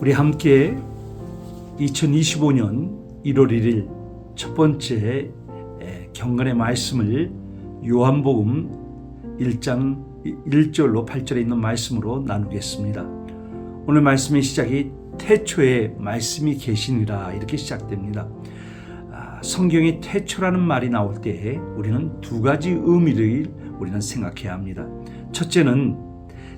우리 함께 2025년 1월 1일 첫 번째 에, 경건의 말씀을 요한복음 1장 1절로 8절에 있는 말씀으로 나누겠습니다. 오늘 말씀의 시작이 태초에 말씀이 계시니라 이렇게 시작됩니다. 아, 성경에 태초라는 말이 나올 때 우리는 두 가지 의미를 우리는 생각해야 합니다. 첫째는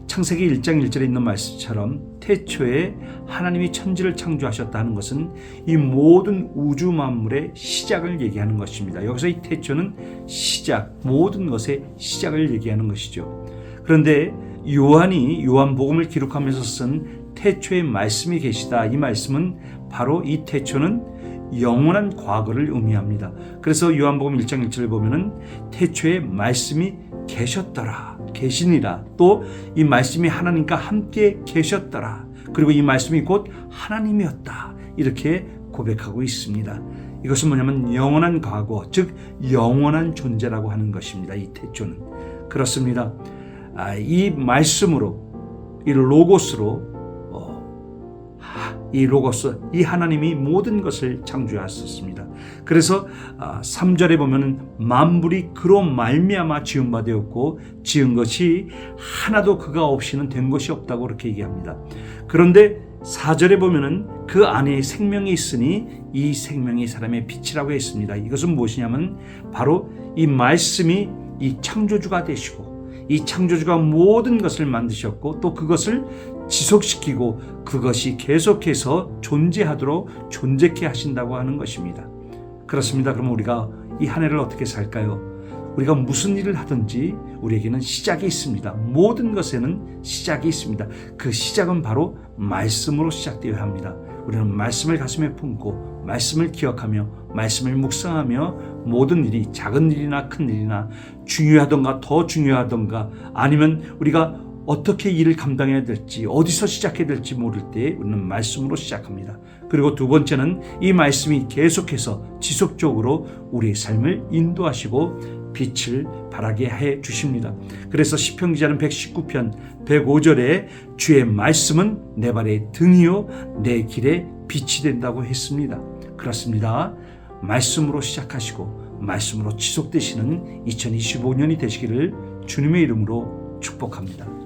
창세기 1장 1절에 있는 말씀처럼 태초에 하나님이 천지를 창조하셨다는 것은 이 모든 우주 만물의 시작을 얘기하는 것입니다. 여기서 이 태초는 시작, 모든 것의 시작을 얘기하는 것이죠. 그런데 요한이 요한복음을 기록하면서 쓴 태초에 말씀이 계시다. 이 말씀은 바로 이 태초는 영원한 과거를 의미합니다. 그래서 요한복음 1장 1절을 보면은 태초에 말씀이 계셨더라. 계시니라. 또 이 말씀이 하나님과 함께 계셨더라. 그리고 이 말씀이 곧 하나님이었다. 이렇게 고백하고 있습니다. 이것은 뭐냐면 영원한 과거, 즉 영원한 존재라고 하는 것입니다. 이 태초는 그렇습니다. 아, 이 말씀으로, 이 로고스로 이 로고스, 이 하나님이 모든 것을 창조하셨습니다. 그래서 아, 3절에 보면은 만물이 그로 말미암아 지은 바 되었고 지은 것이 하나도 그가 없이는 된 것이 없다고 그렇게 얘기합니다. 그런데 4절에 보면은 그 안에 생명이 있으니 이 생명이 사람의 빛이라고 했습니다. 이것은 무엇이냐면 바로 이 말씀이 이 창조주가 되시고 이 창조주가 모든 것을 만드셨고 또 그것을 지속시키고 그것이 계속해서 존재하도록 존재케 하신다고 하는 것입니다. 그렇습니다. 그럼 우리가 이 한 해를 어떻게 살까요? 우리가 무슨 일을 하든지 우리에게는 시작이 있습니다. 모든 것에는 시작이 있습니다. 그 시작은 바로 말씀으로 시작되어야 합니다. 우리는 말씀을 가슴에 품고 말씀을 기억하며 말씀을 묵상하며 모든 일이 작은 일이나 큰 일이나 중요하던가 더 중요하던가 아니면 우리가 어떻게 일을 감당해야 될지 어디서 시작해야 될지 모를 때 우리는 말씀으로 시작합니다. 그리고 두 번째는 이 말씀이 계속해서 지속적으로 우리의 삶을 인도하시고 빛을 발하게 해 주십니다. 그래서 시편 기자는 119편 105절에 주의 말씀은 내 발의 등이요 내 길에 빛이 된다고 했습니다. 그렇습니다. 말씀으로 시작하시고 말씀으로 지속되시는 2025년이 되시기를 주님의 이름으로 축복합니다.